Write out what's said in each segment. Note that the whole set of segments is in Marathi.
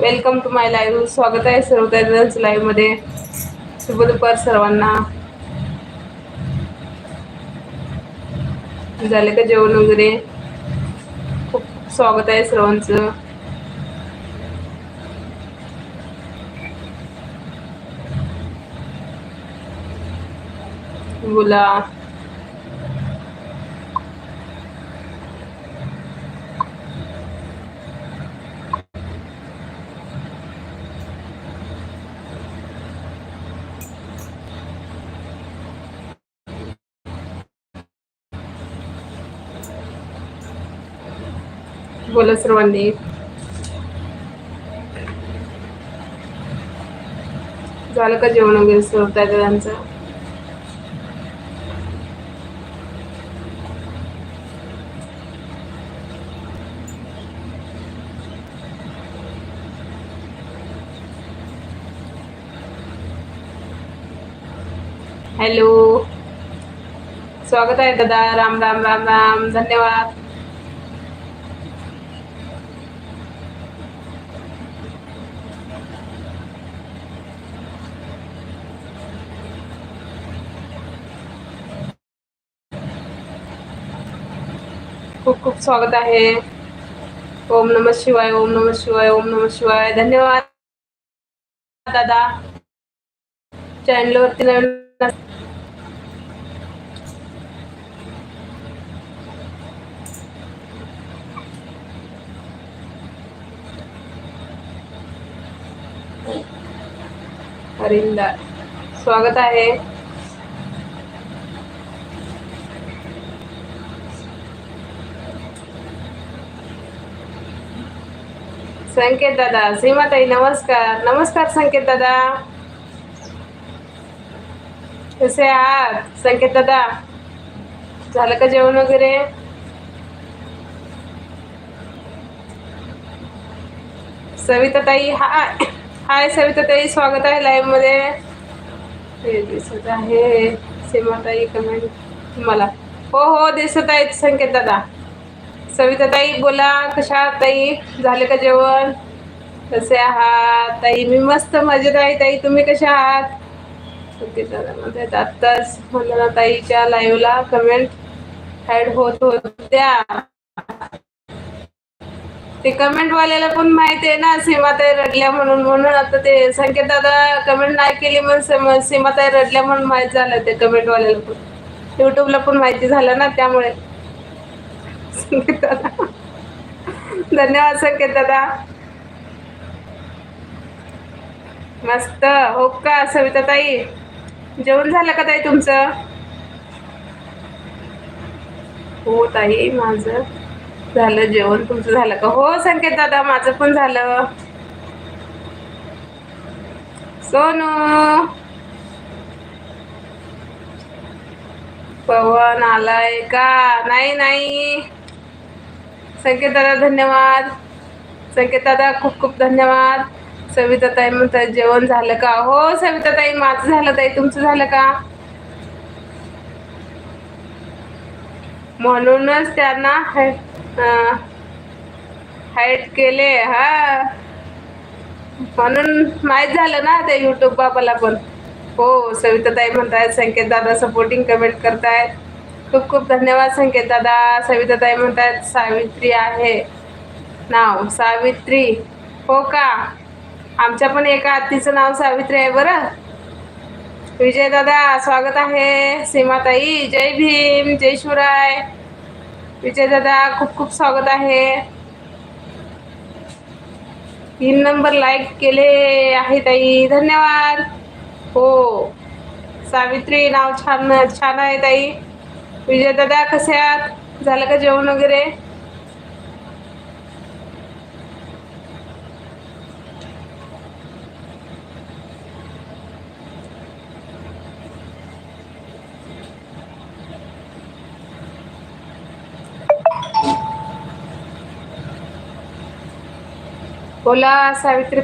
Welcome to my live. स्वागत आहे सर्व लाईव्हमध्ये शुभ दुपार सर्वांना. झाले का जेवण वगैरे? खूप स्वागत आहे सर्वांचं. बोला. बोला सर्वांनी. झालं का जेवण वगैरे सर्व त्या हॅलो. स्वागत आहे दादा. राम राम राम राम. धन्यवाद. खूप खूप स्वागत आहे. ओम नम शिवाय ओम नम शिवाय ओम नम शिवाय. धन्यवाद. दादा. चॅनलवरती नवीन अरिंदा स्वागत आहे. संकेत दादा सीमाताई नमस्कार. नमस्कार संकेत दादा. कसे आहात? संकेत दादा झालं का जेवण वगैरे? सविता ताई हाय. हाय सविताताई स्वागत आहे लाईव्हमध्ये. दिसत आहे. सीमाताई कमेंट तुम्हाला हो हो दिसत आहेत संकेत दादा. सविता ताई बोला कशा आहात ताई? झाले का जेवण? कसे आहात? ताई मी मस्त मजेत आहे ताई. तुम्ही कशा आहात? दादा आत्ताच म्हणलं ताईच्या लाईव्हला कमेंट ऍड होत होत्या. ते कमेंट वाल्याला पण माहिती आहे ना सीमाताई रडल्या म्हणून. म्हणून आता ते संकेत दादा कमेंट नाही केली म्हणून सीमाताई रडल्या म्हणून माहीत झालं ते कमेंट वाल्याला पण. युट्यूबला पण माहिती झालं ना त्यामुळे. संकेत दादा धन्यवाद संकेत दादा. मस्त. हो का सविता ताई जेवण झालं का ताई तुमचं? हो ताई माझं झालं जेवण. तुमचं झालं का? हो संकेत दादा माझं पण झालं. सोनू. पवन आलाय का? नाही नाही. संकेत दादा धन्यवाद. संकेत दादा खूप खूप धन्यवाद. सविता ताई म्हणतात जेवण झालं का? हो सविता ताई माझं झालं ताई तुमचं झालं का? म्हणूनच त्यांना हाईट केले हा. म्हणून माहीत झालं ना ते युट्यूब बाबाला पण. हो सविता ताई म्हणतायत संकेत दादा सपोर्टिंग कमेंट करतायत. खूप खूप धन्यवाद संकेत दादा. सविताताई म्हणतात म्हणतायत सावित्री आहे. नाव सावित्री. हो का? आमच्या पण एका आत्तीचं नाव सावित्री आहे बरं. विजय दादा स्वागत आहे. सीमाताई जय भीम जय शिवराय. विजय दादा खूप खूप स्वागत आहे. तीन नंबर लाईक केले आहे ताई. धन्यवाद. हो. सावित्री नाव छान छान आहे ताई. विजय दादा कसे आहात? झालं का जेवण वगैरे? बोला सावित्री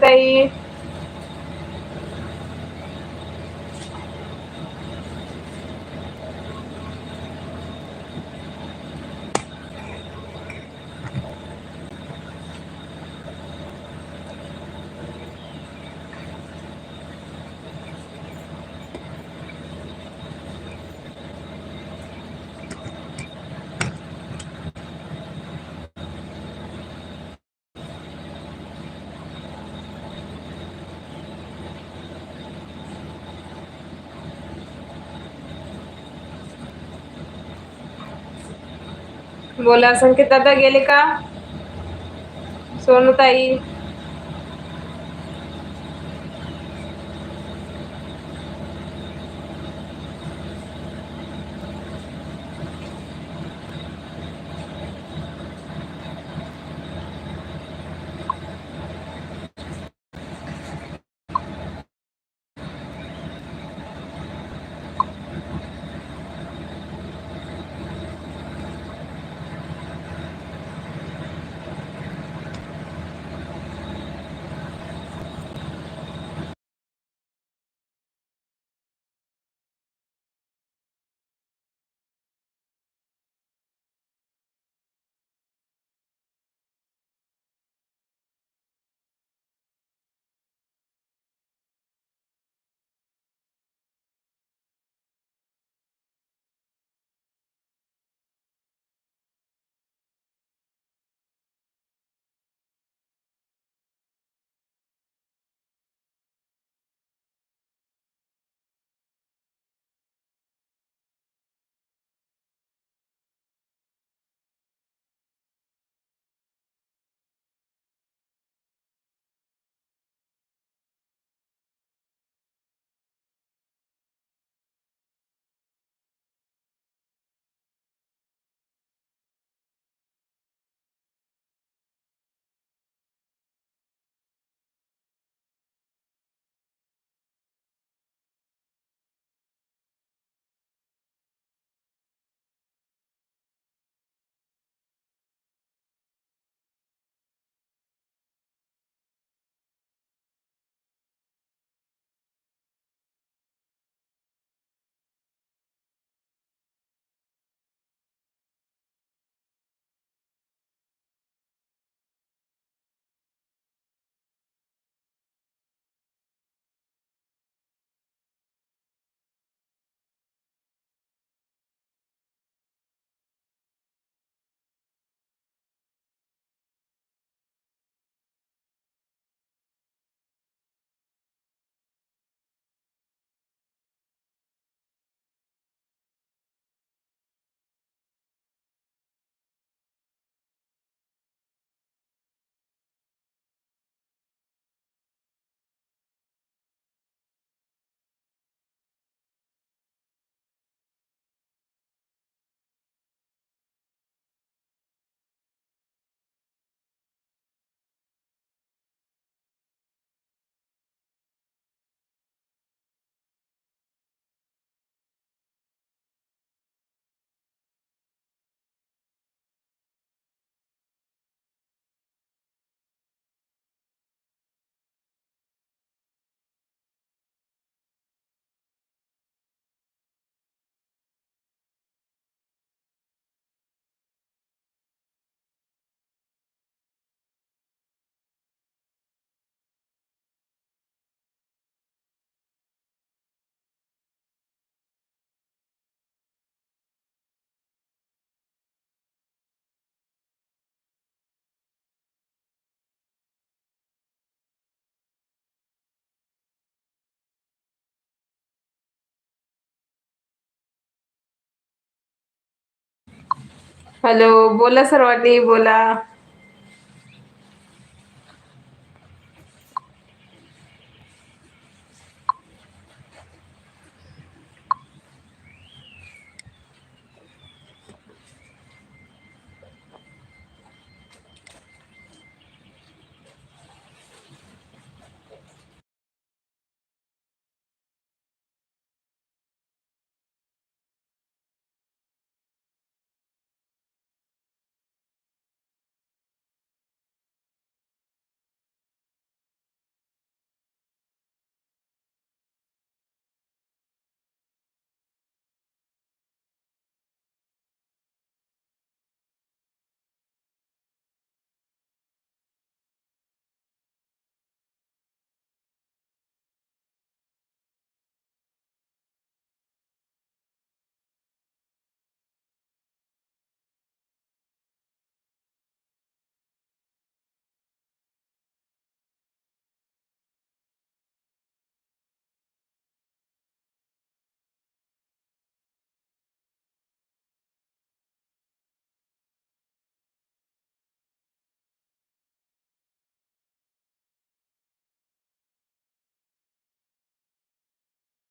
बोला संकेत दादा गेले का? सोनूताई? हॅलो बोला सर्वांनी बोला.